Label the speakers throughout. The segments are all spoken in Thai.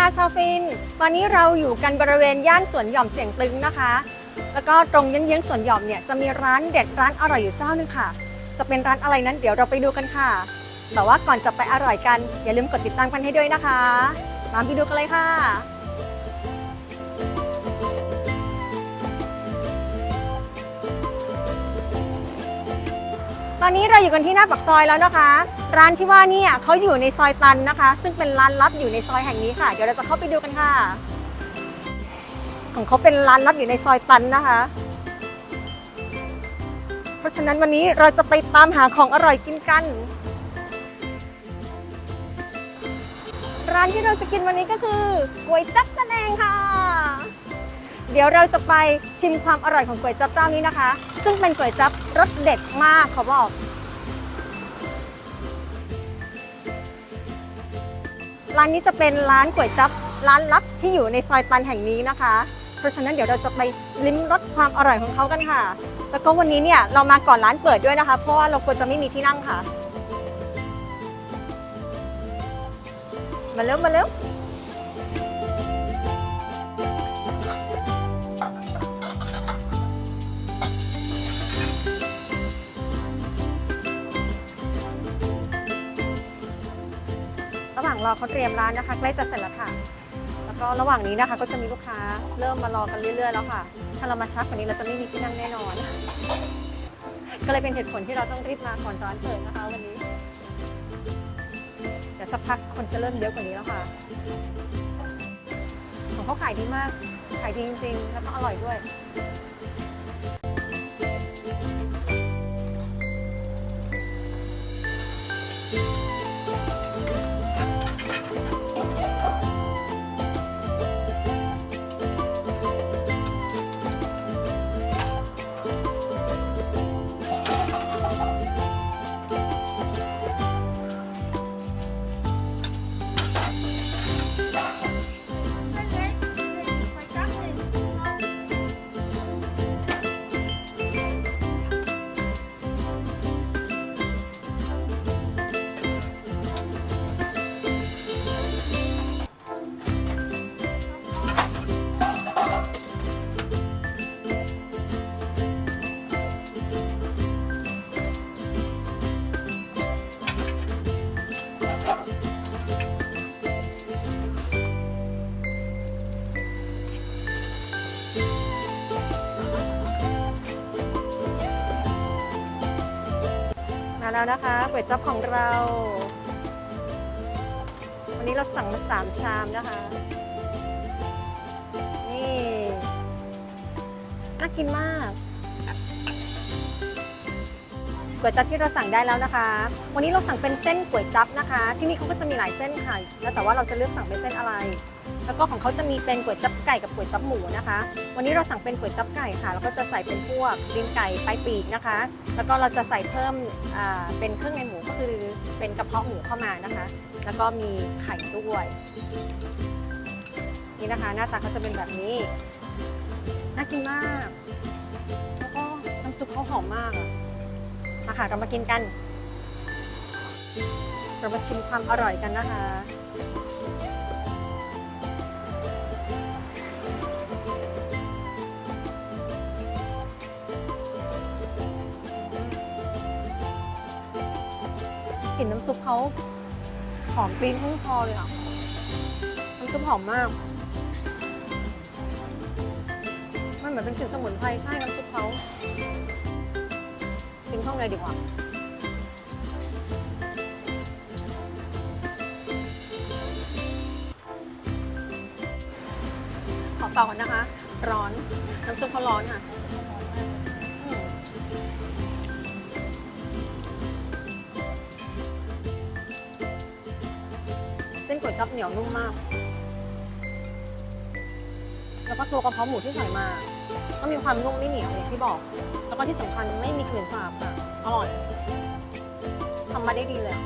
Speaker 1: ค่ะชาวฟิน ตอนนี้เราอยู่กันบริเวณย่านสวนหย่อมเสียงตึงนะคะ แล้วก็ตรงเยื้องๆสวนหย่อมเนี่ยจะมีร้านเด็ดร้านอร่อยอยู่เจ้าหนึงค่ะ จะเป็นร้านอะไรนั้นเดี๋ยวเราไปดูกันค่ะ แต่ว่าก่อนจะไปอร่อยกันอย่าลืมกดติดตามกันให้ด้วยนะคะ ตามไปดูกันเลยค่ะ ตอนนี้เราอยู่กันที่หน้าปากซอยแล้วนะคะ ร้านที่ว่านี่เขาอยู่ในซอยตันนะคะ ซึ่งเป็นร้านลับอยู่ในซอยแห่งนี้ค่ะ เดี๋ยวเราจะเข้าไปดูกันค่ะ ของเขาเป็นร้านลับอยู่ในซอยตันนะคะ เพราะฉะนั้นวันนี้เราจะไปตามหาของอร่อยกินกัน ร้านที่เราจะกินวันนี้ก็คือก๋วยจั๊บนั่นเองค่ะ เดี๋ยวเราจะไปชิมความอร่อยของก๋วยจั๊บเจ้านี้นะคะ ซึ่งเป็นก๋วยจั๊บรสเด็ดมากขาบอก ร้านนี้จะเป็นร้านก๋วยจั๊บร้านลับที่อยู่ในซอยตันแห่งนี้นะคะ เพราะฉะนั้นเดี๋ยวเราจะไปลิ้มรสความอร่อยของเขากันค่ะ แล้วก็วันนี้เนี่ยเรามาก่อนร้านเปิดด้วยนะคะ เพราะว่าเราควรจะไม่มีที่นั่งค่ะ มาเร็วมาเร็ว ระหว่างรอเขาเตรียมร้านนะคะใกล้จะเสร็จแล้วค่ะ แล้วก็ระหว่างนี้นะคะก็จะมีลูกค้าเริ่มมารอกันเรื่อยๆแล้วค่ะ ถ้าเรามาช้ากว่านี้เราจะไม่มีที่นั่งแน่นอน ก็เลยเป็นเหตุผลที่เราต้องรีบมาก่อนร้านเปิดนะคะวันนี้ เดี๋ยวสักพักคนจะเริ่มเยอะกว่านี้แล้วค่ะ ของเขาขายดีมาก ขายดีจริงๆ แล้วก็อร่อยด้วย แล้วนะคะก๋วยจั๊บของเรา วันนี้เราสั่งมาสามชามนะคะ นี่น่ากินมากก๋วยจั๊บที่เราสั่งได้แล้วนะคะ วันนี้เราสั่งเป็นเส้นก๋วยจั๊บนะคะ ที่นี่เขาก็จะมีหลายเส้นค่ะ แล้วแต่ว่าเราจะเลือกสั่งเป็นเส้นอะไร แล้วก็ของเขาจะมีเป็นก๋วยจับไก่กับก๋วยจับหมูนะคะ วันนี้เราสั่งเป็นก๋วยจับไก่ค่ะแล้วก็จะใส่เป็นพวกลิ้นไก่ปลายปีกนะคะ แล้วก็เราจะใส่เพิ่มเป็นเครื่องในหมูก็คือเป็นกระเพาะหมูเข้ามานะคะ แล้วก็มีไข่ด้วยนี่นะคะ หน้าตาเขาจะเป็นแบบนี้น่ากินมาก แล้วก็น้ำซุปเขาหอมมากอะมาค่ะเรามากินกันเรามาชิมความอร่อยกันนะคะ กลิ่นน้ำซุปเขาหอมปีนขึ้นคอเลยอะ น้ำซุปหอมมาก มันเหมือนเป็นกลิ่นสมุนไพรใช่น้ำซุปเขากินข้างในดีกว่าขอเป่าก่อนนะคะ ร้อน น้ำซุปเขาร้อนค่ะ จั๊บเหนียวนุ่มมาก แล้วก็ตัวกระเพาะหมูที่ใส่มา ก็มีความนุ่มไม่เหนียวอย่างที่บอก แล้วก็ที่สำคัญไม่มีกลิ่นสาบค่ะ อร่อยทำมาได้ดีเลย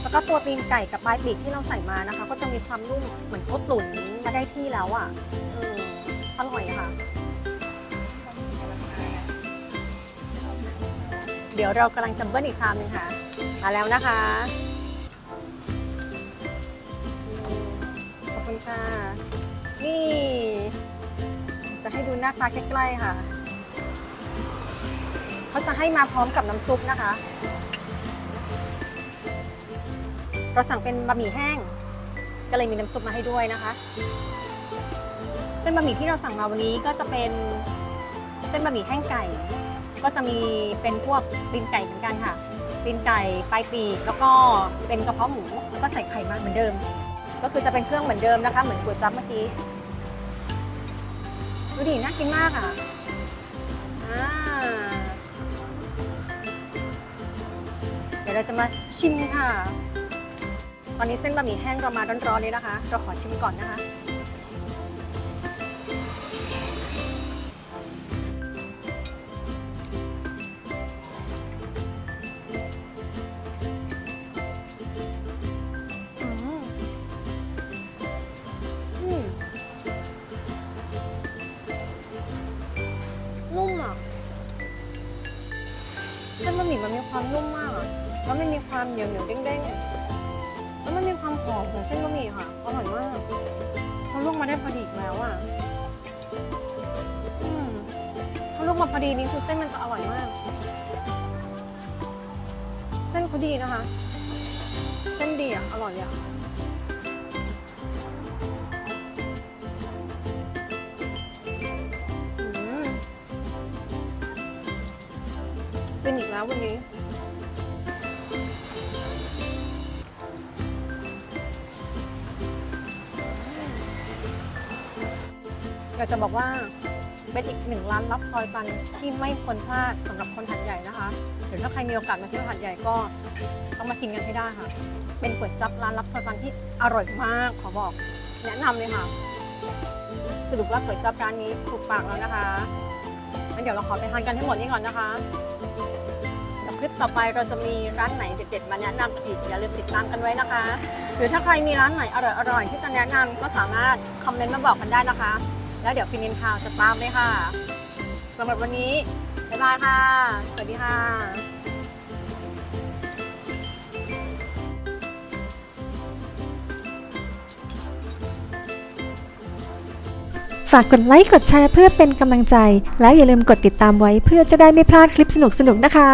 Speaker 1: แล้วก็ตัวตีนไก่กับปลายปีกที่เราใส่มานะคะ ก็จะมีความนุ่มเหมือนเขาตุ๋นมาได้ที่แล้วอะ อยค่ะ เดี๋ยวเรากำลังจะเบิ้ลอีกชามหนึ่งค่ะ มาแล้วนะคะ ขอบคุณค่ะ นี่ จะให้ดูหน้าตาใกล้ๆค่ะ เขาจะให้มาพร้อมกับน้ำซุปนะคะ เราสั่งเป็นบะหมี่แห้ง ก็เลยมีน้ำซุปมาให้ด้วยนะคะ เส้นบะหมี่ที่เราสั่งมาวันนี้ก็จะเป็นเส้นบะหมี่แห้งไก่ ก็จะมีเป็นพวกตีนไก่เหมือนกันค่ะตีนไก่ปลายปีกแล้วก็เป็นกระเพาะหมูแล้วก็ใส่ไข่มาเหมือนเดิม ก็คือจะเป็นเครื่องเหมือนเดิมนะคะ เหมือนก๋วยจั๊บเมื่อกี้ดูดิน่ากินมากอะเดี๋ยวเราจะมาชิมค่ะ ตอนนี้เส้นบะหมี่แห้งเรามาร้อนๆเลยนะคะ เราขอชิมก่อนนะคะ ความนุ่มมากอะแล้วมันมีความเหนียวเหนียวเด้งๆ แล้วมันมีความหอมของเส้นบะหมี่ค่ะ อร่อยมากเขาลวกมาได้พอดีอีกแล้วอะอืมเขาลวกมาพอดีนี่คือเส้นมันจะอร่อยมาก เส้นเขาดีนะคะ เส้นดีอะอร่อยอะอืมฟินอีกแล้ววันนี้ อยากจะบอกว่าเป็นอีกหนึ่งร้านลับซอยตันที่ไม่ควรพลาดสำหรับคนหัดใหญ่นะคะหรือถ้าใครมีโอกาสมาเที่ยวหัดใหญ่ก็ต้องมากินกันให้ได้ค่ะ เป็นก๋วยจั๊บร้านลับซอยตันที่อร่อยมากขอบอกแนะนำเลยค่ะ สรุปว่าก๋วยจั๊บร้านนี้ถูกปากแล้วนะคะงั้นเดี๋ยวเราขอไปทานกันให้หมดนี่ก่อนนะคะเดี๋ยวคลิปต่อไปเราจะมีร้านไหนเด็ดๆมาแนะนำอีกอย่าลืมติดตามกันไว้นะคะ หรือถ้าใครมีร้านไหนอร่อยๆที่จะแนะนำก็สามารถคอมเมนต์มาบอกกันได้นะคะ แล้วเดี๋ยวฟินินทาวจะตามเลยค่ะสำหรับวันนี้ บ๊ายบายค่ะ สวัสดีค่ะ
Speaker 2: ฝากกดไลค์กดแชร์เพื่อเป็นกำลังใจ แล้วอย่าลืมกดติดตามไว้เพื่อจะได้ไม่พลาดคลิปสนุกๆนะคะ